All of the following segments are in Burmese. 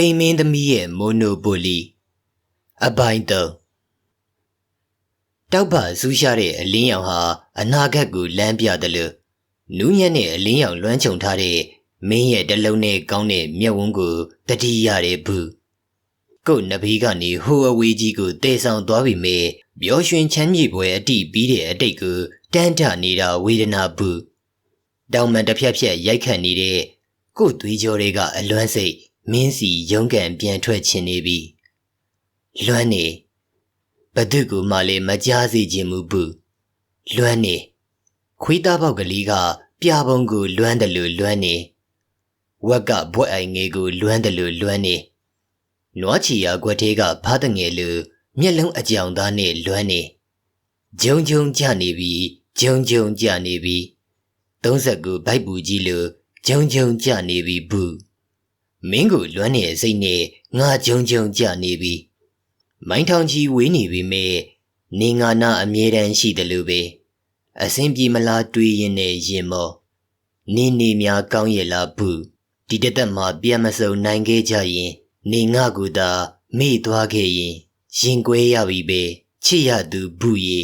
တိမ်မင်းသမီးရဲ့မိုနိုပိုလီအပိုင်းသုံးတောက်ပါစူးရှားတဲ့အလင်းရောင်ဟာအနာဂတ်ကိုလမ်းပြတယ်လို့နူးညံ့တဲ့အလင်းရောင်လွှမ်းခြုံထားတဲ့မင်းရဲ့တလုံးနဲ့ကောင်းတဲ့မျက်ဝန်းကိုတတိရတယ်ဘူးကို့နဘေးကနေဟိုအဝေးကြီးကိုတဲဆောင်သွားပြီမေပျော်ရွှင်ချမ်းမြေပွဲအတိပြီးတဲ့အတိတ်ကိုတန်းထနေတာဝေဒနာဘူးတောင်မန်တစ်ဖြက်ဖြက်ရိုက်ခတ်နေတဲ့ကို့သွေးကြောတွေကအလွမ်းစိတ် မင်းစီရုံးကန်ပြန်ထွက်ချင်နေပြီလွမ်းနေဘသူကမှလည်းမကြားစေခြင်းမူဘူးလွမ်းနေခွေးသားပေါက်ကလေးကပြပုံကိုလွမ်းတယ်လို့လွမ်းနေဝက်ကဘွက်အိုင်ငယ်ကိုလွမ်းတယ်လို့လွမ်းနေနွားချီယာကွက်သေးကဖားတငယ်လို့မျက်လုံးအကြောင်သားနဲ့လွမ်းနေဂျုံဂျုံကြနေပြီဂျုံဂျုံကြနေပြီ39ဘိုက်ပူကြီးလို့ဂျုံဂျုံကြနေပြီဘူး မင်းကိုလွမ်းနေတဲ့စိတ်နဲ့ငါဂျုံဂျုံကြနေပြီမိုင်းထောင်ကြီးဝေးနေပြီမဲ့နေငါနာအမြဲတမ်းရှိတယ်လို့ပဲအစင်ပြေမလားတွေးရင်နဲ့ရင်မောနေနေများကောင်းရဲ့လားဘူးဒီတသက်မှာပြန်မစုံနိုင်ခဲ့ကြရင် နေငါကူသာမေ့သွားခဲ့ရင်ရင်ကွဲရပြီပဲချစ်ရသူဘူးရေ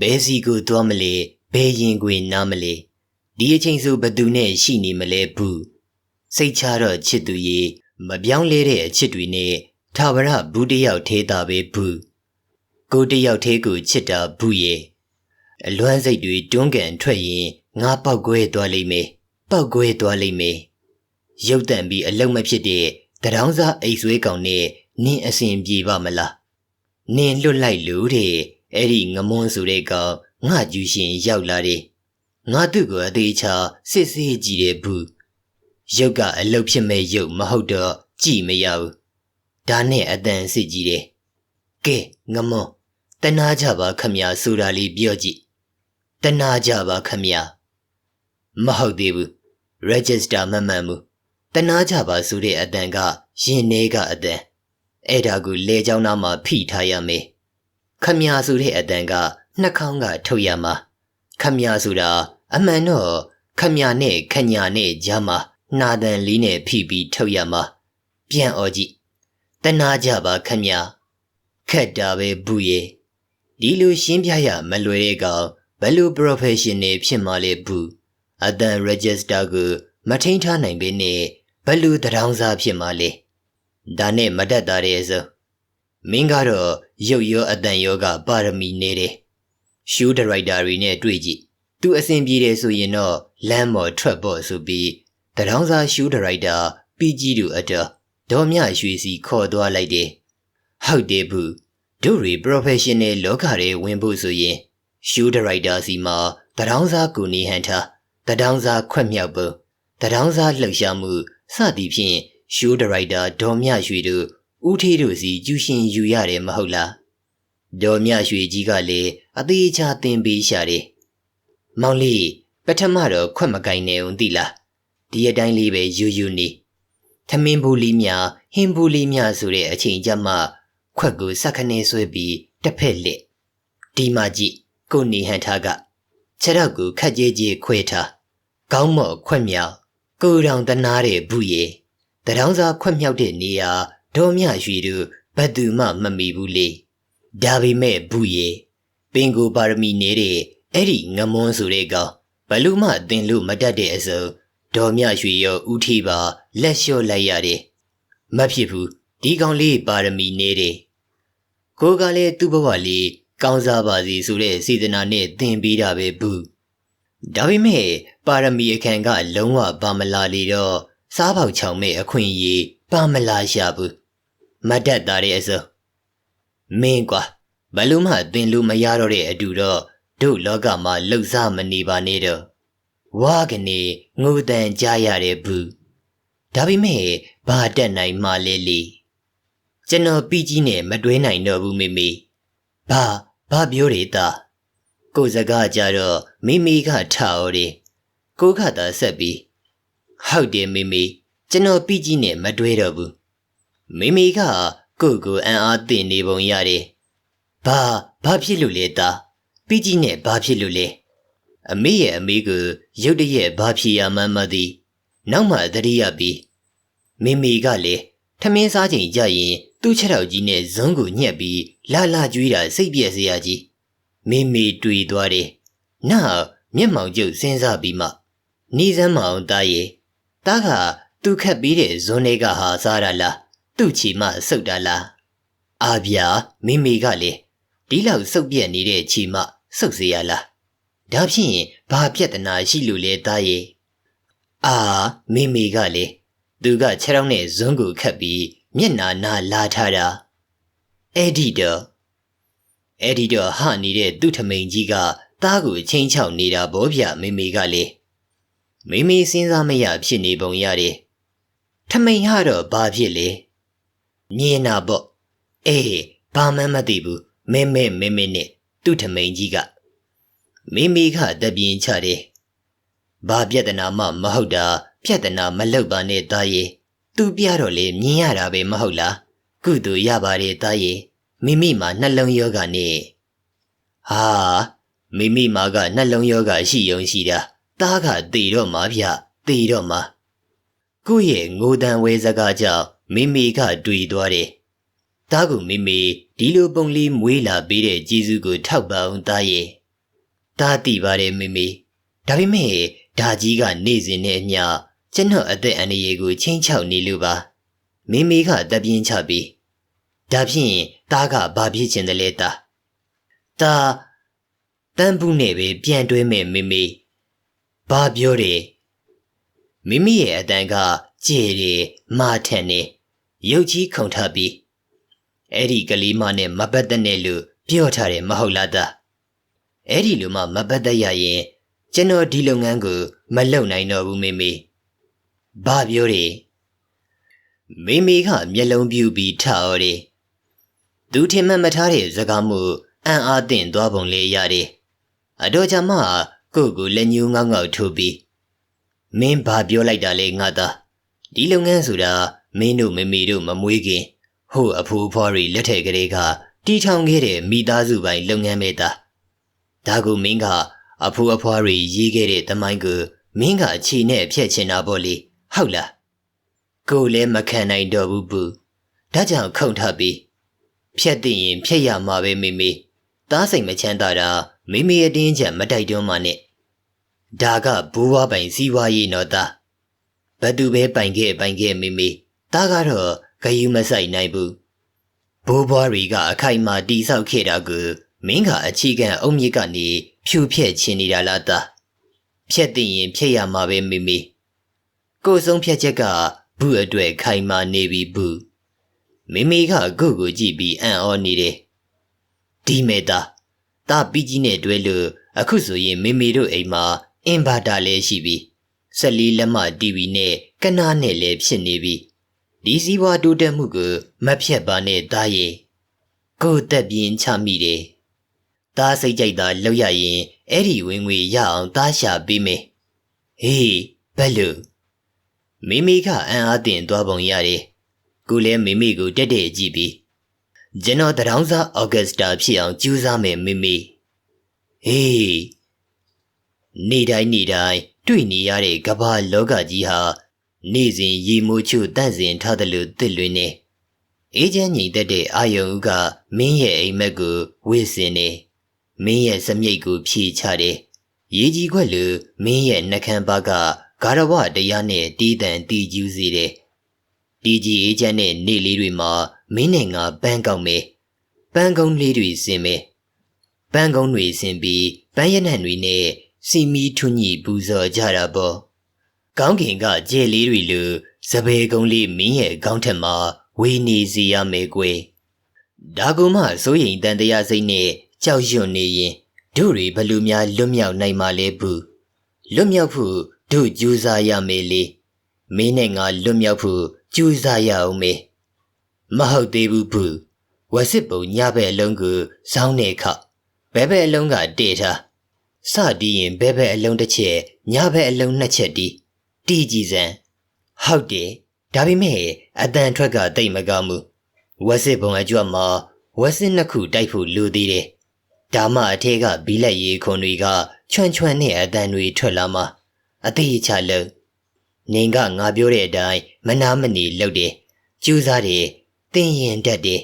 ဘဲစီကိုသွားမလဲဘဲရင်ကွေနားမလဲဒီအချိန်ဆိုဘသူနဲ့ရှိနေမလဲဘူး စိတ်ချတော့ချစ်သူရေမပြောင်းလဲတဲ့အချစ်တွေနဲ့ထာဝရဘူးတယောက်သေးတာပဲဘူးကိုတယောက်သေးကိုချစ်တာဘူးရေအလွမ်းစိတ်တွေတွန်းကန်ထွက်ရင်ငါပောက်ကွဲသွားလိမ့်မယ်ပောက်ကွဲသွားလိမ့်မယ်ရုတ်တံပြီးအလုံးမဖြစ်တဲ့တရောင်းစားအိတ်ဆွေးကောင်နဲ့နင်းအစဉ်ပြေပါမလားနင်းလွတ်လိုက်လို့တဲ့အဲ့ဒီငမွန်းဆိုတဲ့ကောင်ငါကျူရှင်ရောက်လာတယ်ငါသူ့ကိုအသေးချာစစ်စစ်ကြည့်တယ်ဘူး ရုပ်ကအလုတ်ဖြစ်မဲ့ရုပ်မဟုတ်တော့ကြည့်မရဘူးဒါနဲ့အတန်စစ်ကြည့်တယ်ကဲငမွန်းတနာကြပါခမရဆိုတာလေးပြောကြည့်တနာကြပါခမရမဟုတ်သေးဘူး register မမှန်ဘူးတနာကြပါဆိုတဲ့အတန်ကရင်ထဲကအတန်အဲ့ဒါကိုလေချောင်းသားမှာဖိထားရမယ်ခမရဆိုတဲ့အတန်ကနှာခေါင်းကထုတ်ရမှာခမရဆိုတာအမှန်တော့ခမရနဲ့ခညာနဲ့ကြားမှာ နာတန်လေးနဲ့ဖိပြီးထုတ်ရမှာပြန်អော်ကြည့်တနာကြပါခမရခက်တာပဲဘူးရဲ့ဒီလိုရှင်းပြရမလွယ်တဲ့ကောင်ဘယ်လို professional ဖြစ်မှလဲဘူးအတန် register ကိုမထိန်ထားနိုင်ပေနဲ့ဘယ်လိုတရောင်းစားဖြစ်မှလဲဒါနဲ့မတတ်တာတဲ့ဆိုမင်းကတော့ရုပ်ရောအတန်ရောကပါရမီနေတယ်ရှူးဒရိုက်တာတွေနဲ့တွေ့ကြည့်သူအဆင်ပြေတယ်ဆိုရင်တော့လမ်းမော်ထွက်ဖို့ဆိုပြီး တရောင်းစားရှူးဒရိုက်တာပြီးကြီးတို့အတော်ဒေါ်မြရွှေစီခေါ်သွားလိုက်တယ်ဟုတ်တယ်ဘူးတို့ရီ professional လောကတွေဝင်ဖို့ဆိုရင်ရှူးဒရိုက်တာစီမှာတရောင်းစားကိုနေဟန်ထားတရောင်းစားခွက်မြောက်ဖို့တရောင်းစားလှုပ်ရှားမှုစသည်ဖြင့်ရှိုးဒရိုက်တာဒေါ်မြရွှေတို့ဦးထေးတို့စီကျူရှင်ယူရတယ်မဟုတ်လားဒေါ်မြရွှေကြီးကလည်းအသေးချာတင်ပေးရှာတယ်မောင်လေးပထမတော့ခွက်မကင်နေအောင်သိလား ဒီအတိုင်းလေးပဲယူယူနေထမင်းဘူးလေးများဟင်းဘူးလေးများဆိုတဲ့အချိန်ကြမှာခွက်ကိုစက်ခနေဆွဲပြီးတစ်ဖက်လက်ဒီမကြည့်ကိုနေဟန်ထားကခြေထောက်ကိုခက်ကြဲကြဲခွဲထားကောင်းမော့ခွက်မြောက်ကိုတောင်တနာတဲ့ဘူးရေတရောင်းစားခွက်မြောက်တဲ့နေရာဒေါ်မြရွှေတို့ဘတ်သူမှမမီဘူးလေဒါပေမဲ့ဘူးရေပင်ကိုပါရမီနေတဲ့အဲ့ဒီငမွန်းဆိုတဲ့ကောင်ဘလူမှသင်လို့မတတ်တဲ့အစုံ ဒေါ်မြရွှေရောဦးထီပါလက်လျှော့လိုက်ရတယ်မဖြစ်ဘူးဒီကောင်လေးပါရမီနေတယ်ကိုကလည်းသူ့ဘဝလေးကောင်းစားပါစီဆိုတဲ့စေတနာနဲ့သင်ပေးတာပဲဘူးဒါပေမဲ့ပါရမီအခန့်ကလုံးဝပါမလာလေတော့စားပေါက်ချောင်မဲ့အခွင့်အရေးပါမလာရှာဘူးမတ်တက်တာတဲ့အစုံမင်းကွာဘလို့မှသင်လို့မရတော့တဲ့အတူတော့တို့လောကမှာလှုပ်ရှားမနေပါနဲ့တော့ ဝါကနေငိုတန်ကြားရတယ်ဘူးဒါပေမဲ့ဘာတက်နိုင်မှလဲလေကျွန်တော်ပြီးကြီးနဲ့မတွဲနိုင်တော့ဘူးမေမေဘာဘာပြောရတာကိုစကားကြတော့မိမိကထားော်တယ်ကိုခတာဆက်ပြီးဟုတ်တယ်မိမိကျွန်တော်ပြီးကြီးနဲ့မတွဲတော့ဘူးမိမိကကိုကိုအံ့အားသင့်နေပုံရတယ်ဘာဘာဖြစ်လို့လဲတာပြီးကြီးနဲ့ဘာဖြစ်လို့လဲ အမေရဲ့အမေကရုတ်တရက်ဘာဖြစ်ရမှန်းမသိနောက်မှသတိရပြီးမိမိကလည်းထမင်းစားချိန်ကြရင်သူ့ချက်တော်ကြီးနဲ့ဇွန်းကိုညှက်ပြီးလာလာကျွေးတာစိတ်ပြက်စရာကြီးမေမေတွေ့သွားတယ်နောက်မျက်မှောင်ကျုပ်စဉ်းစားပြီးမှနေစမ်းမအောင်တားရဲ့တားကသူခတ်ပြီးတဲ့ဇွန်းလေးကဟာစားရလားသူ့ချီမစုတ်တာလားအာဗျာမိမိကလေဒီလောက်စုပ်ပြက်နေတဲ့ချီမစုတ်စေရလား ဒါဖြင့်ဘာပြဿနာရှိလို့လဲတားရဲ့အာမိမိကလေသူကခြေထောက်နဲ့ဇွန်းကိုခတ်ပြီးမျက်နာနာလာထားတာအဲ့ဒီတော့အဲ့ဒီတော့ဟာနေတဲ့သူ့ထမိန်ကြီးကသားကိုချင်းချောက်နေတာဗောဗျမိမိကလေမိမိစဉ်းစားမရဖြစ်နေပုံရတယ်ထမိန်ဟာတော့ဘာဖြစ်လဲမြင်နာပေါ့အေးဘာမှမသိဘူးမဲမဲမဲမဲနဲ့သူ့ထမိန်ကြီးက မိမိကတပြင်းချတယ်ဘာပြဿနာမှမဟုတ်တာပြဿနာမလောက်ပါနဲ့သားရဲ့သူပြတော့လေမြင်ရတာပဲမဟုတ်လားကုသိုလ်ရပါတယ်သားရဲ့မိမိမှာနှလုံးယောဂနဲ့ဟာမိမိမှာကနှလုံးယောဂရှိယုံရှိတာသားကတည်တော့မှာဗျတည်တော့မှာကိုယ့်ရဲ့ငိုတန်ဝဲစကားကြောင့်မိမိကတွေ့သွားတယ်သားကမိမိဒီလိုပုံလေးမွေးလာပေးတဲ့ကျေးဇူးကိုထောက်ပံ့အောင်သားရဲ့ သားတည်ပါတယ်မိမိဒါပေမဲ့ဒါကြီးကနေစဉ်နဲ့အမျှကျွန်တော်အသက်အန္တရာယ်ကိုချင်းချောက်နေလို့ပါမိမိကတပြင်းချပြီးဒါဖြင့်သားကဘာဖြစ်ချင်တယ်လဲသားသားတန်ဘူးနဲ့ပဲပြန်တွဲမယ်မိမိဘာပြောတယ်မိမိရဲ့အတန်ကကြည်တယ်မာထန်နေရုပ်ကြီးခုန်ထပြီးအဲ့ဒီကလေးမနဲ့မပတ်သက်နဲ့လို့ပြောထားတယ်မဟုတ်လားသား အဲ့ဒီလိုမှမပတ်သက်ရရင်ကျွန်တော်ဒီလုပ်ငန်းကိုမလုပ်နိုင်တော့ဘူးမိမိဘာပြောတယ်မိမိကမျက်လုံးပြူပြီးထော်တယ်သူထင်မှတ်မထားတဲ့စကားမှုအံ့အားသင့်သွားပုံလေးရတယ်အတော်ကြမှကိုကိုလက်ညှိုးငေါငေါထိုးပြီးမင်းဘာပြောလိုက်တာလဲငါသားဒီလုပ်ငန်းဆိုတာမင်းတို့မမေတို့မမွေးခင်ဟိုအဖိုးဖွားတွေလက်ထက်ကလေးကတီထောင်ခဲ့တဲ့မိသားစုပိုင်းလုပ်ငန်းပဲသား ဒါကိုမင်းကအဖိုးအဖွားတွေရေးခဲ့တဲ့တမိုင်းကိုမင်းကခြေနဲ့ဖျက်ချင်တာပေါ့လေဟုတ်လားကိုလည်းမခံနိုင်တော့ဘူးဘူးဒါကြောင့်ခုန်ထပ်ပြီးဖြတ်သိရင်ဖြတ်ရမှာပဲမိမိသားစိတ်မချမ်းသာတာမိမိအတင်းချက်မတိုက်တွန်းမှနဲ့ဒါကဘူးဝါပိုင်စီးပွားရေးနော်သားဘသူပဲပိုင်ခဲ့ပိုင်ခဲ့မိမိသားကတော့ဂယုမဆိုင်နိုင်ဘူးဘိုးဘွားတွေကအခိုင်အမာတီဆောက်ခဲ့တာကို မင်းကအချီကန်အုံမြစ်ကနေဖြူဖြက်ချင်နေတာလားသားဖြက်သိရင်ဖြက်ရမှာပဲမိမိကိုယ်ဆုံးဖြတ်ချက်ကဘူးအတွက်ခိုင်မာနေပြီဘူးမိမိကကိုကိုကြည့်ပြီးအံ့ဩနေတယ်ဒီမေတာတာပီကြီးနဲ့တွဲလို့အခုဆိုရင်မိမိတို့အိမ်မှာအင်ဗာတာလည်းရှိပြီဆက်လီလက်မ TV နဲ့ကနားနဲ့လည်းဖြစ်နေပြီဒီစည်းဝါတိုးတက်မှုကိုမဖြတ်ပါနဲ့သားရဲ့ကိုတက်ပြင်းချမိတယ် သားစိတ်ကြိုက်တာလောက်ရရင်အဲ့ဒီဝင်ငွေရအောင်သားရှာပေးမယ်ဟေးဘယ်လိုမိမိကအံ့အားသင့်သွားပုံရတယ်ကိုလည်းမိမိကိုတက်တဲ့ကြည့်ပြီးကျွန်တော်တရောင်းစားအော်ကက်စတာဖြစ်အောင်ကြိုးစားမယ်မိမိဟေးနေတိုင်းနေတိုင်းတွေ့နေရတဲ့ကမ္ဘာလောကကြီးဟာနေ့စဉ်ရေမိုးချို့တန့်စင်ထားတယ်လို့သိလွင်နေအေးချမ်းငြိမ်သက်တဲ့အာယုံကမင်းရဲ့အိမ်မက်ကိုဝေစင်နေ မင်းရဲ့စမြိတ်ကိုဖြေချတယ်ရေကြီးခွက်လူမင်းရဲ့နှကမ်းပါကဂါရဝတရားနဲ့တီးတန်တီကျူးစေတယ်တီကြီးအေးချမ်းတဲ့နေ့လေးတွေမှာမင်းနဲ့ငါပန်းကောက်မယ်ပန်းကုန်းလေးတွေစင်မယ်ပန်းကုန်းတွေစင်ပြီးပန်းရနံ့တွေနဲ့စီမီထွညီပူဇော်ကြတာပေါ့ကောင်းကင်ကကြဲလေးတွေလိုစပယ်ကုန်းလေးမင်းရဲ့ခေါင်းထက်မှာဝေနေစီရမယ်ကွယ်ဒါကူမှစိုးရိမ်တန်တရားစိတ်နဲ့ ကြောက်ရွံ့နေရင်တို့တွေဘလူများလွတ်မြောက်နိုင်မှာလဲဘူးလွတ်မြောက်ဖို့တို့ကြိုးစားရမယ်လေမင်းနဲ့ငါလွတ်မြောက်ဖို့ကြိုးစားရအောင်မေမဟုတ်သေးဘူးဘူးဝစစ်ပုံညဘက်အလုံးကိုစောင်းနေခဘဲဘဲအလုံးကတေထားစတီးရင်ဘဲဘဲအလုံးတစ်ချက်ညဘက်အလုံးနှစ်ချက်တီးတီးကြည့်စမ်းဟုတ်တယ်ဒါပေမဲ့အတန်ထွက်ကတိတ်မကောင်းဘူးဝစစ်ပုံအကြွမှာဝစစ်နှစ်ခုတိုက်ဖို့လိုသေးတယ် ဒါမှအထက်ကဘီလက်ရီခွန်တွေကချွန့်ချွန့်နဲ့အတန်တွေထွက်လာမှာအသေးချလုံးနင်ကငါပြောတဲ့အတိုင်းမနာမနေလုပ်တယ်ကျူးစားတယ်တင်ရင်တက်တယ်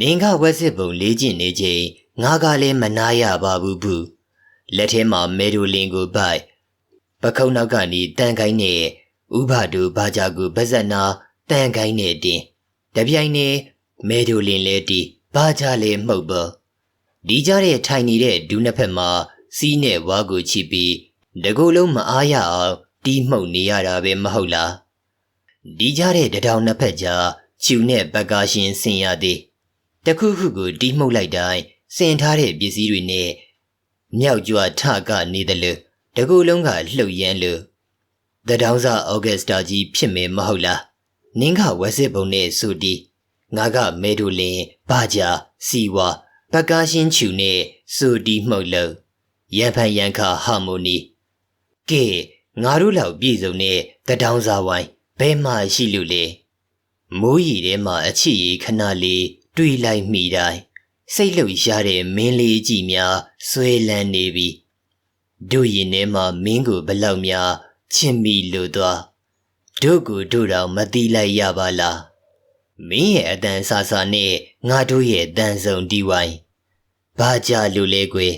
နင်ကဝက်စစ်ပုံလေးကျင့်နေချိန်ငါကလည်းမနာရပါဘူးဘူးလက်ထဲမှာမဲဒိုလင်ကိုပိုက်ပခုံးနောက်ကနေတန်ခိုင်းနဲ့ဥပဒူဘာကြကူပါဇက်နာတန်ခိုင်းနဲ့တင်တပြိုင်နဲ့မဲဒိုလင်လဲတီဘာကြလဲမှုတ်ပေါ် ဒီကြတဲ့ထိုင်နေတဲ့ဒူးနှစ်ဖက်မှာစီးနဲ့ဝါကိုချီပြီးတကူလုံးမအားရအောင်တီးမှုတ်နေရတာပဲမဟုတ်လားဒီကြတဲ့တထောင်နှစ်ဖက်ကြားချူနဲ့ပကားရှင်ဆင်ရသည်တခုခုကိုတီးမှုတ်လိုက်တိုင်းစင်ထားတဲ့ပစ္စည်းတွေနဲ့မြောက်ကျွာထကနေတယ်လို့တကူလုံးကလှုပ်ရမ်းလို့တတောင်စာဩဂတ်စတာကြီးဖြစ်မယ်မဟုတ်လားနင်းကဝက်စစ်ပုံနဲ့ဆိုတီငါကမဲဒိုလင်ဘာဂျာစီဝါ ပကားရှင်ချူနဲ့ဆိုတီမှုတ်လို့ရန်ဖန်ရန်ခါဟာမိုနီကဲငါတို့လောက်ပြည်စုံတဲ့တတောင်စာဝိုင်းဘယ်မှရှိလို့လဲမိုးရီထဲမှာအချစ်ရီခဏလေးတွေးလိုက်မိတိုင်းစိတ်လှုပ်ရှားတဲ့မင်းလေးကြီးများဆွဲလန်းနေပြီတို့ရင်ထဲမှာမင်းကိုဘလောက်များချစ်မိလို့သွားတို့ကိုတို့တော်မတိလိုက်ရပါလားမင်းရဲ့အတန်ဆာဆာနဲ့ ငါတို့ရဲ့တန်စုံဒီဝိုင်းဘာကြလို့လဲကွယ်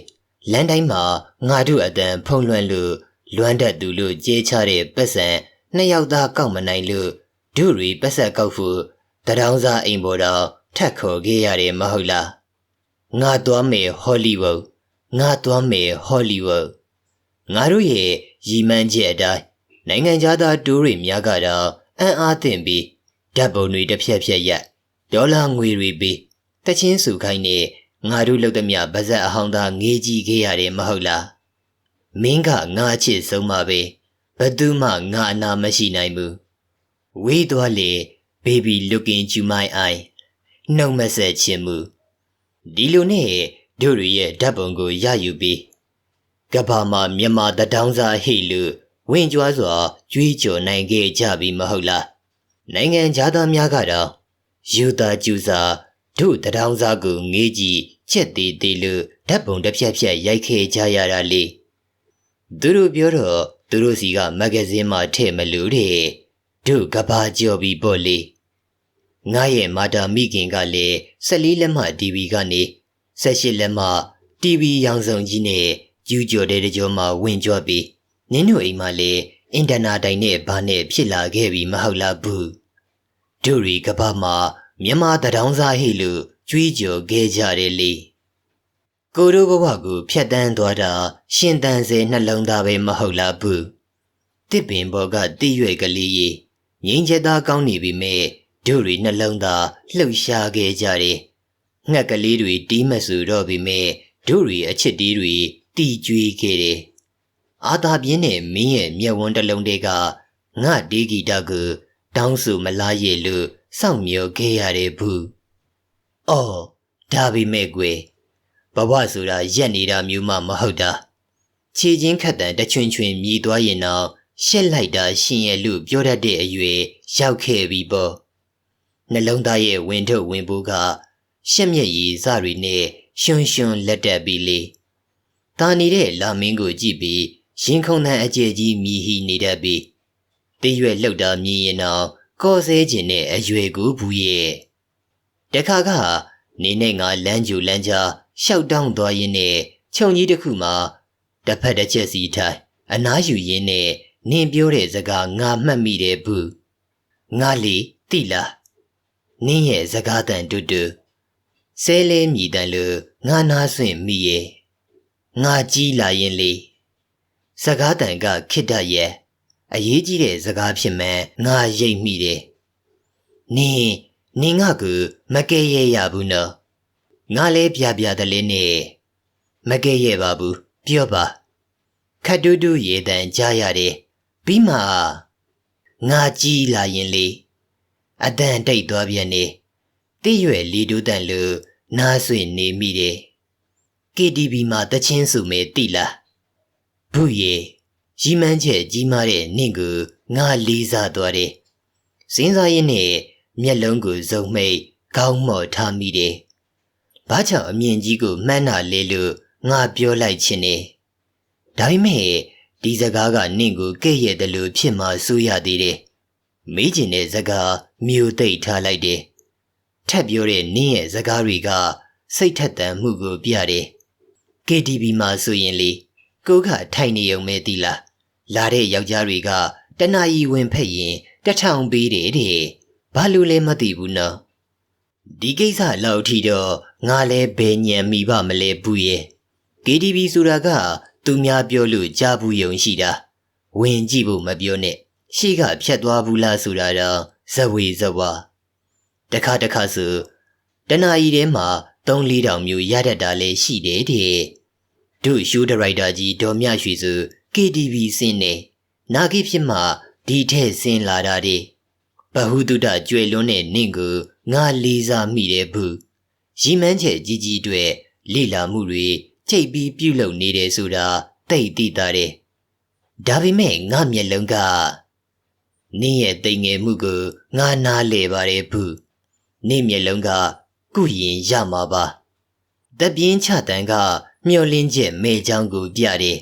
လမ်းတိုင်းမှာငါတို့အတန်ဖုံးလွှမ်းလို့လွမ်းတတ်သူလို့ကြေးချတဲ့ပတ်စံနှစ်ယောက်သားကောက်မနိုင်လို့တို့ရီပတ်ဆက်ကောက်ဖို့တရောင်းစားအိမ်ပေါ်တော့ထက်ခေါ်ခဲ့ရတယ်မဟုတ်လားငါသွားမယ်ဟောလိဝုဒ်ငါသွားမယ်ဟောလိဝုဒ်ငါတို့ရဲ့ရည်မှန်းချက်အတိုင်းနိုင်ငံသားတိုးတွေများကတော့အံ့အားသင့်ပြီးဓာတ်ပုံတွေတစ်ဖြက်ဖြက်ရက် ဒေါ်လာငွေတွေပြီးတချင်းစုခိုင်းနေငါတို့လုပ်သမျှဗဇက်အဟောင်းသားငေးကြီးခဲ့ရတယ်မဟုတ်လားမင်းကငါအချစ်ဆုံးပါပဲဘသူမှငါအနာမရှိနိုင်ဘူးဝေးသွားလေ baby looking to my eye နှုတ်မဆက်ခြင်းမူဒီလိုနဲ့တို့ရရဲ့ဓာတ်ပုံကိုရယူပြီးကဘာမှာမြန်မာတထောင်စာဟိလူဝင်ကြွားစွာကြွေးကြော်နိုင်ခဲ့ကြပြီမဟုတ်လားနိုင်ငံသားများကတော့ ယူတာကျူစာတို့တထောင်စာကိုငေးကြည့်ချက်သေးသေးလို့ဓာတ်ပုံတစ်ဖြက်ဖြက်ရိုက်ခဲ့ကြရတာလေသူတို့ပြောတော့သူတို့စီကမဂ္ဂဇင်းမှာထည့်မလို့တဲ့တို့ကဘာကြော်ပြီးပေါ့လေငါရဲ့မာတာမိခင်ကလည်း14လက်မှ TV ကနေ18လက်မှ TV ရောင်စုံကြီးနဲ့ကျူးကျော်တဲ့ကြောမှာဝင်ကြွပြီးနင်းတို့အိမ်မှာလည်းအင်တာနာတိုင်နဲ့ဘာနဲ့ဖြစ်လာခဲ့ပြီမဟုတ်လားဘူး တို့ရီကဘာမှာမြန်မာတထောင်စားဟိလို့ကြွေးကြော်ခဲ့ကြတယ်လေကိုတို့ဘဝကိုဖျက်တမ်းသွားတာရှင်တန်စေနှလုံးသားပဲမဟုတ်လားဘူးတစ်ပင်ဘောကတိရွက်ကလေးကြီးငင်းချက်သားကောင်းနေပြီမဲ့တို့တွေနှလုံးသားလှုပ်ရှားခဲ့ကြတယ်။ငှက်ကလေးတွေတီးမဆူတော့ပြီမဲ့တို့တွေအချစ်တီးတွေတီကျွေးခဲ့တယ်။အာသာပြင်းနဲ့မင်းရဲ့မျက်ဝန်းတစ်လုံးတွေကငါဒီဂီတာကို တောင်းဆိုမလားရဲ့လို့စောင့်မျှော်ခဲ့ရတယ်ဘူး။အော်ဒါပေမဲ့ကွယ်ဘဝဆိုတာရက်နေတာမျိုးမှမဟုတ်တာ။ခြေချင်းခတ်တန်တချွင်ချွင်မြည်သွားရင်တော့ရှက်လိုက်တာရှင်ရဲ့လို့ပြောတတ်တဲ့အရွယ်ရောက်ခဲ့ပြီပေါ့နှလုံးသားရဲ့ဝင်ထုတ်ဝင်ပိုးကရှက်မြက်ရည်စတွေနဲ့ရှွန်းရှွန်းလက်တက်ပြီးလေတာနေတဲ့လာမင်းကိုကြည့်ပြီးရင်ခုန်တဲ့အကျယ်ကြီးမြည်ဟီနေတတ်ပြီး တရွက်လှုပ်တာမြင်ရင်တော့ကော်ဆဲခြင်းနဲ့အရွယ်ကိုဘူးရဲ့တခါကနေနဲ့ငါလမ်းကြူလမ်းကြားရှောက်တောင်းသွားရင်းနဲ့ခြုံကြီးတစ်ခုမှာတစ်ဖက်တစ်ချက်စီထိုင်အနားယူရင်းနဲ့နင်ပြောတဲ့စကားငါမှတ်မိတယ်ဘူးငါလီတိလားနင်းရဲ့စကားတန်တူတူဆဲလဲမြည်တန်လို့ငါနာဆွင့်မိရဲ့ငါကြီးလာရင်လေစကားတန်ကခိတရဲ့ အရေးကြီးတဲ့စကားဖြစ်မှန်ငါရိပ်မိတယ်နင်းနင်းငါကူမကဲရရဘူးနော်ငါလဲပြပြတလေးနဲ့မကဲရပါဘူးပြောပါခတ်တူးတူးရေတန်ကြားရတယ်ပြီးမှငါကြီးလာရင်လေအတန်တိတ်သွားပြန်နေတိရွယ်လီဒူးတန်လူနားဆွေနေမိတယ် KTV မှာတချင်းစုမဲတိလားဘုရေ ရီမန်းချက်ကြီးမားတဲ့နင့်ကိုငါလေးစားသွားတယ်စင်းစားရင်နဲ့မျက်လုံးကိုစုံမိတ်ခေါင်းမော်ထားမိတယ်ဘာကြောင့်အမြင်ကြီးကိုမှန်းတာလဲလို့ငါပြောလိုက်ခြင်းနဲ့ဒါပေမဲ့ဒီစကားကနင့်ကိုကဲ့ရဲ့တယ်လို့ဖြစ်မှစိုးရသေးတယ်မေးကျင်တဲ့စကားမြို့သိပ်ထားလိုက်တယ်ထပ်ပြောတဲ့နင်းရဲ့စကားတွေကစိတ်ထက်သန်မှုကိုပြတယ် KTV မှာဆိုရင်လေ ကိုကထိုင်နေုံမဲသီလားလာတဲ့ယောက်ျားတွေကတနာရီဝင်ဖက်ရင်တထောင်ပေးတယ်တဲ့ဘာလို့လဲမသိဘူးနော်ဒီကိစ္စလောက်ထီတော့ငါလဲဘယ်ညံမိပါမလဲဘူးရဲ့ KTV ဆိုတာက သူများပြောလို့ကြားဘူးယုံရှိတာဝင်ကြည့်ဖို့မပြောနဲ့ရှေ့ကဖြတ်သွားဘူးလားဆိုတာတော့ဇဝေဇဝါတခါတခါဆိုတနာရီထဲမှာ3-4တောင်မျိုးရတတ်တာလည်းရှိတယ်တဲ့ တို့ရှိုးဒရိုက်တာကြီးဒေါ်မြရွှေစု KTV စင်းနေနာဂိဖြစ်မှဒီထဲစင်းလာတာတဲ့ဘဟုတုတကျွဲလွန်းတဲ့နင့်ကိုငါလေးစားမိတယ်ဘူးရီမန်းချက်ကြီးကြီးတွေလိလာမှုတွေကြိတ်ပြီးပြုတ်လုံနေတယ်ဆိုတာတိတ်တိတာတယ်ဒါပေမဲ့ငါမျက်လုံးကနင့်ရဲ့တိမ်ငယ်မှုကိုငါနားလေပါတယ်ဘူးနင့်မျက်လုံးကကုရင်ရမှာပါတပြင်းချတန်က မျောလင်းချက်မဲချောင်းကိုပြတယ်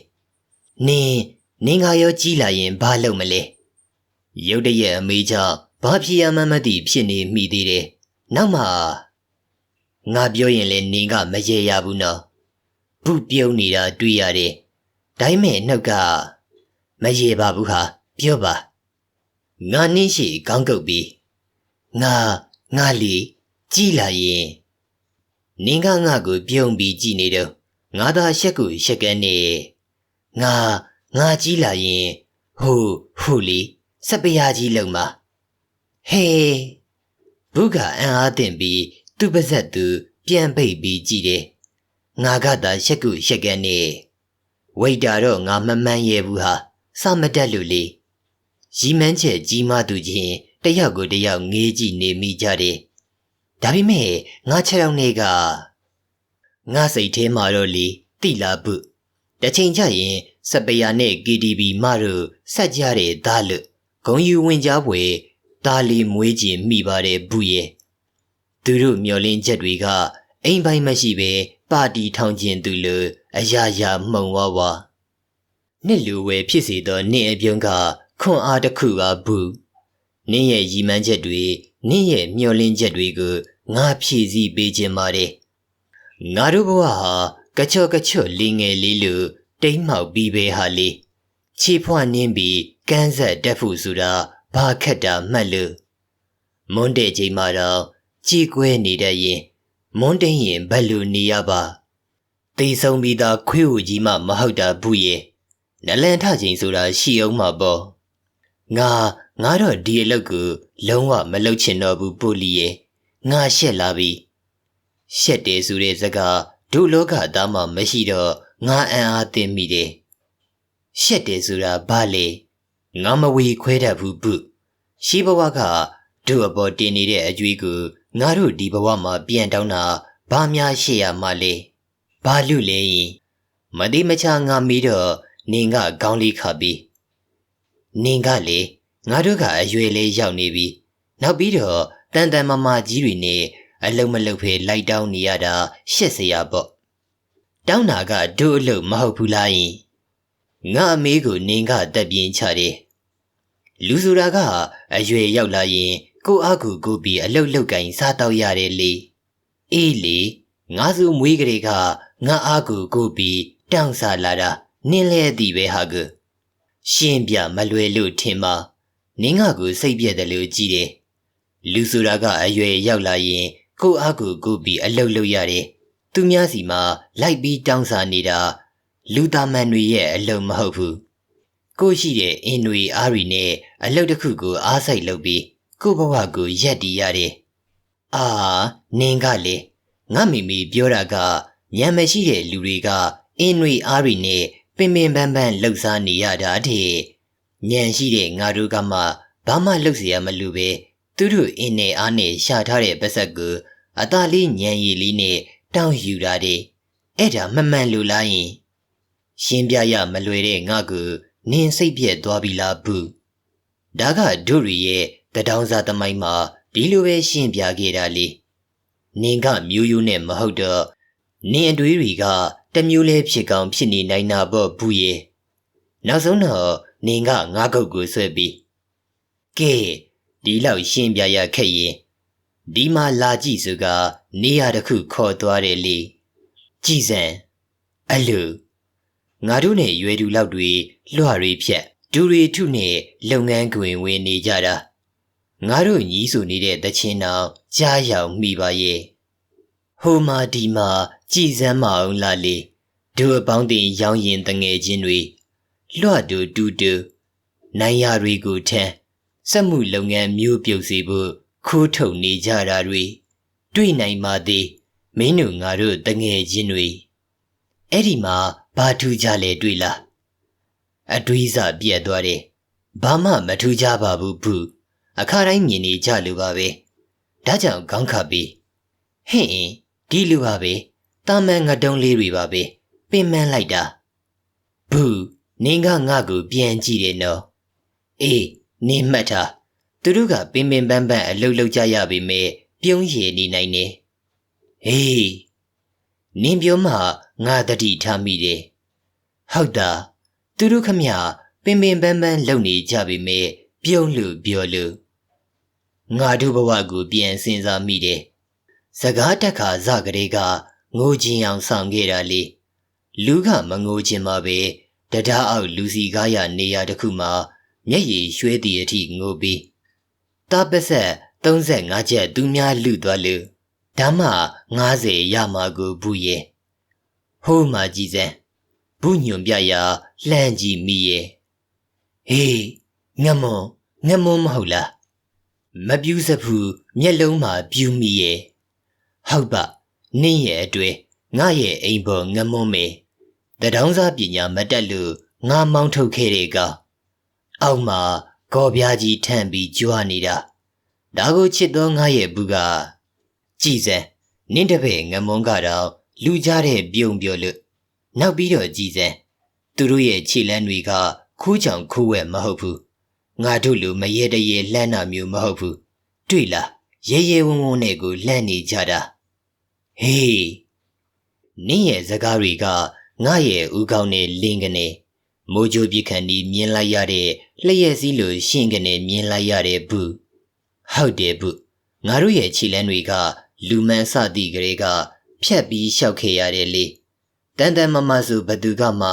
နင်းနင်းကရောကြီးလာရင်ဘာလုပ်မလဲရုတ်တရက်အမေကြောင့်ဘာဖြစ်ရမှန်းမသိဖြစ်နေမိသေးတယ်နောက်မှငါပြောရင်လည်းနင်းကမရေရဘူးနော်ဘူးပြုံးနေတာတွေ့ရတယ်ဒါပေမဲ့နှုတ်ကမရေပါဘူးဟာပြောပါငါနင်းရှိကောင်းကုတ်ပြီးငါငါလီကြီးလာရင်နင်းကငါကိုပြုံးပြီးကြည်နေတော့ ငါသာရှက်ကိုရှက်ကန်းနေငါငါကြီးလာရင်ဟိုဟိုလီစပရာကြီးလုံမှာဟေးဘုကအံအားတင်ပြီးသူ့ပါဇက်သူ ပြန်ပိတ်ပြီးကြည်တယ်ငါကသာရှက်ကိုရှက်ကန်းနေဝိတ်တာတော့ငါမမှန်းရဲဘူးဟာစမတက်လို့လေရီမန်းချက်ကြီးမသူချင်းတယောက်ကိုတယောက်ငေးကြည့်နေမိကြတယ်ဒါပေမဲ့ငါခြေထောက်တွေက ငါစိတ်ထဲမှာတော့လေတိလာပုတချိန်ကျရင်စပယာနဲ့ KTV မတို့ဆက်ကြတဲ့သားလို့ဂုံယူဝင်ကြပွဲသားလေးမွေးကျင်မိပါတယ်ဘူးရဲ့သူတို့မျောလင်းချက်တွေကအိမ်ပိုင်းမရှိပဲပါတီထောင်ကျင်သူလို့အရာရာမှုံဝါဝါနှစ်လူဝဲဖြစ်စေသောနင့်အပြုံးကခွန်အားတစ်ခုကဘူးနင့်ရဲ့ရည်မှန်းချက်တွေနင့်ရဲ့မျောလင်းချက်တွေကိုငါဖြည့်ဆည်းပေးခြင်းပါတယ် ငါတို့ဘဝဟာကချော့ကချော့လေးငယ်လေးလို့တိမ်မှောက်ပြီးပဲဟာလေခြေဖွားနင်းပြီးကန်းဆက်တက်ဖို့ဆိုတာဘာခက်တာမှတ်လို့မွန်းတဲ့ချိန်မှာတော့ကြည်ကွဲနေတတ်ရင်မွန်းတိန်ရင်ဘယ်လိုနေရပါသိဆုံးပြီးသားခွေးဟူကြီးမှမဟုတ်တာဘူးရဲ့နလန်ထချိန်ဆိုတာရှိအောင်မှာပေါ့ငါငါတော့ဒီအလုပ်ကိုလုံးဝမလုပ်ချင်တော့ဘူးပိုလီရဲ့ငါရှက်လာပြီ ရှက်တယ်ဆိုတဲ့စကားဒုလောကသားမှမရှိတော့ငါအံ့အားသင်မိတယ်ရှက်တယ်ဆိုတာဘာလဲငါမဝေခွဲတတ်ဘူးပုရှိဘဝကဒုအပေါ်တင်နေတဲ့အကျွေးကိုငါတို့ဒီဘဝမှာပြန်တောင်းတာဘာများရှေ့ရမှလဲဘာလူလဲရင်မတိမချငါမီးတော့နင်ကခေါင်းလေးခါပြီးနင်ကလေငါတို့ကအရွယ်လေးရောက်နေပြီနောက်ပြီးတော့တန်တန်မမကြီးတွေနဲ့ အလုံးမလုံးဖေးလိုက်တောင်းနေရတာရှက်စရာပေါ့တောင်းတာကတို့အလုပ်မဟုတ်ဘူးလားယင်ငါအမေကိုနင်ကတက်ပြင်းချတယ်လူဆိုတာကအရွယ်ရောက်လာရင် ကိုအားကိုကိုပြီးအလုတ်လုတ်ကင်စားတော့ရတယ်လေအေးလေငါစုမွေးကလေးကငါအားကိုကိုပြီးတောင်းစားလာတာနင်းလဲသည်ပဲဟာကရှင်းပြမလွယ်လို့ထင်ပါနင်းကကိုစိတ်ပြက်တယ်လို့ကြည်တယ်လူဆိုတာကအရွယ်ရောက်လာရင် ကိုအားကိုကိုပြီးအလုတ်လုတ်ရတယ်သူများစီမှာလိုက်ပြီးတောင်းစားနေတာလူသားမန်တွေရဲ့အလုံးမဟုတ်ဘူးကိုရှိတဲ့အင်းတွေအားတွေနဲ့အလုပ်တစ်ခုကိုအားစိုက်လုပ်ပြီးကိုဘဝကိုရက်တည်ရတယ်အာနင်းကလေငါမိမိပြောတာကညံမရှိတဲ့လူတွေကအင်းတွေအားတွေနဲ့ပင်ပင်ပန်းပန်းလှုပ်ရှားနေရတာတဲ့ညံရှိတဲ့ငါတို့ကမှဘာမှလှုပ်เสียမလို့ပဲ သူတို့အင်းနဲ့အားနဲ့ရှာထားတဲ့ပတ်ဆက်ကိုအသားလေးညံရည်လေးနဲ့တောင်းယူတာတဲ့အဲ့ဒါမမှန်လို့လားယင်ရှင်းပြရမလွယ်တဲ့ငါကိုနင်းစိတ်ပြက်သွားပြီလားဘူးဒါကဒုရီရဲ့တဒေါင်းစားသမိုင်းမှာဒီလိုပဲရှင်းပြခဲ့တာလေနင်းကမျိုးရိုးနဲ့မဟုတ်တော့နင်းအတွေးတွေကတမျိုးလဲဖြစ်ကောင်းဖြစ်နေနိုင်တာပေါ့ဘူးရဲ့နောက်ဆုံးတော့နင်းကငါးကုတ်ကိုဆွဲပြီးကဲ ဒီလောက်ရှင်းပြရခက်ရင်ဒီမှာလာကြည့်စုကနေရာတစ်ခုခေါ်သွားတယ်လေကြည်စံအဲ့လိုငါတို့နဲ့ရွယ်သူလောက်တွေလွှတွေဖြက်ဒူတွေထုနဲ့လုပ်ငန်းခွင်ဝင်နေကြတာငါတို့ညီးဆိုနေတဲ့တချင်းတော်ကြားရောက်မိပါရဲ့ဟိုမာဒီမာကြည်စမ်းမအောင်လာလေတို့အပေါင်းတင်ရောင်းရင်တငယ်ချင်းတွေလွှတူတူတူနိုင်ရတွေကိုထမ်း စက်မှုလုပ်ငန်းမျိုးပြုတ်စေဖို့ခိုးထုတ်နေကြတာတွေတွေ့နိုင်ပါသေးမင်းတို့ငါတို့တငယ်ချင်းတွေအဲ့ဒီမှာဘာထူးကြလဲတွေ့လားအတွေးစပြက်သွားတယ်ဘာမှမထူးကြပါဘူးဘူးအခါတိုင်းမြင်နေကြလို့ပါပဲဒါကြောင့်ခေါင်းခပ်ပြီးဟင့်အင်းဒီလူပါပဲတာမန်ငတုံးလေးတွေပါပဲပင်မန်းလိုက်တာဘူးနင်းကငါ့ကိုပြန်ကြည့်တယ်နော်အေး နင်းမှတ်ထားသူတို့ကပင်ပင်ပန်းပန်းအလုတ်လောက်ကြရပေမဲ့ပြုံးရည်နေနိုင်နေဟေးနင်းပြောမှငါတတိထားမိတယ်ဟုတ်တာသူတို့ခမပင်ပင်ပန်းပန်းလုံနေကြပေမဲ့ပြုံးလို့ပြောလို့ငါတို့ဘဝကိုပြန်စင်စားမိတယ်စကားတက်ခါစကလေးကငိုချင်းအောင်ဆောင်ခဲ့တာလေလူကမငိုချင်းမှာပဲတရားအောက်လူစီကားရနေရာတစ်ခုမှာ မျက်ရည်ရွှဲသည့်အထိငိုပြီးတာပဆက်35ချက်သူများလူသွားလို့ဒါမှ90ရမှာကိုဘူးရဲ့ဟိုးမှကြည်စမ်းဘူးညွန်ပြရာလှမ်းကြည့်မိရဲ့ဟေးငမွန်ငမွန်မဟုတ်လားမပြူးစဖူးမျက်လုံးမှာပြူးမိရဲ့ဟုတ်ပါနင်းရဲ့အတွေ့ငါရဲ့အိမ်ပေါ်ငမွန်မေတတောင်းစားပညာမတက်လို့ငါမောင်းထုတ်ခဲ့တဲ့ကောင် အောက်မှာကော်ပြားကြီးထန့်ပြီးကြွားနေတာဒါကိုချစ်သောငါရဲ့ဘူးကကြည်စံနင်းတပည့်ငမွန်ကတော့လူကြတဲ့ပြုံပြောလို့နောက်ပြီးတော့ကြည်စံသူတို့ရဲ့ခြေလမ်းတွေကခိုးချောင်ခိုးဝဲမဟုတ်ဘူးငါတို့လိုမရေတရေလှမ်းတာမျိုးမဟုတ်ဘူးတွေ့လားရဲရဲဝုံဝုံနဲ့ကိုလှမ်းနေကြတာဟေးနင်းရဲ့စကားတွေကငါရဲ့ဥကောင်းနဲ့လင်းကနေ မိုးကြိုးပြခန့်ဒီမြင်လိုက်ရတဲ့လျှက်စည်းလိုရှင်းကနေမြင်လိုက်ရတဲ့ဘူးဟုတ်တယ်ဘူးငါတို့ရဲ့ခြေလမ်းတွေက လူမှန်စသည့်ကလေးကဖြတ်ပြီးလျှောက်ခဲ့ရတယ်လေတန်တန်မမဆိုဘသူကမှ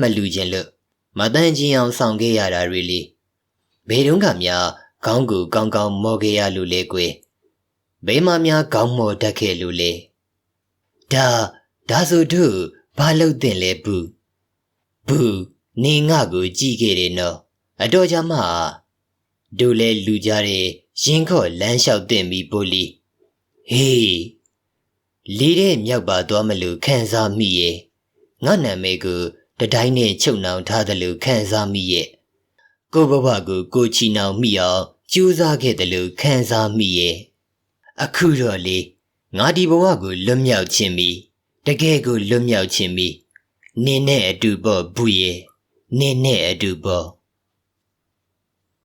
မလူခြင်းလို့မတန်ချင်းအောင်ဆောင်ခဲ့ရတာတွေလေဘယ်တုန်းကများခေါင်းကိုကောင်းကောင်းမော်ခဲ့ရလို့လေကွယ်ဘယ်မှများခေါင်းမော်တတ်ခဲ့လို့လေဒါဒါဆိုတို့ဘာလို့တင်လဲဘူးဘူး နေငါကိုကြည့်ခဲ့တယ်နော်အတော်ကြမှာတို့လဲလူကြတဲ့ရင်ခေါ့လမ်းလျှောက်တင်ပြီးပိုလီဟေးလေးတဲ့မြောက်ပါသွားမလို့ခံစားမိရဲ့ငါနာမည်ကိုတတိုင်းနဲ့ချုပ်နှောင်ထားတယ်လို့ခံစားမိရဲ့ကိုဘဘကိုကိုချီနှောင်မိအောင်ကြိုးစားခဲ့တယ်လို့ခံစားမိရဲ့အခုတော့လေငါဒီဘဝကိုလွတ်မြောက်ခြင်းပြီတကယ်ကိုလွတ်မြောက်ခြင်းပြီနင်းနဲ့အတူပေါ့ဘူးရဲ့ နင်းနဲ့အတူပေါ့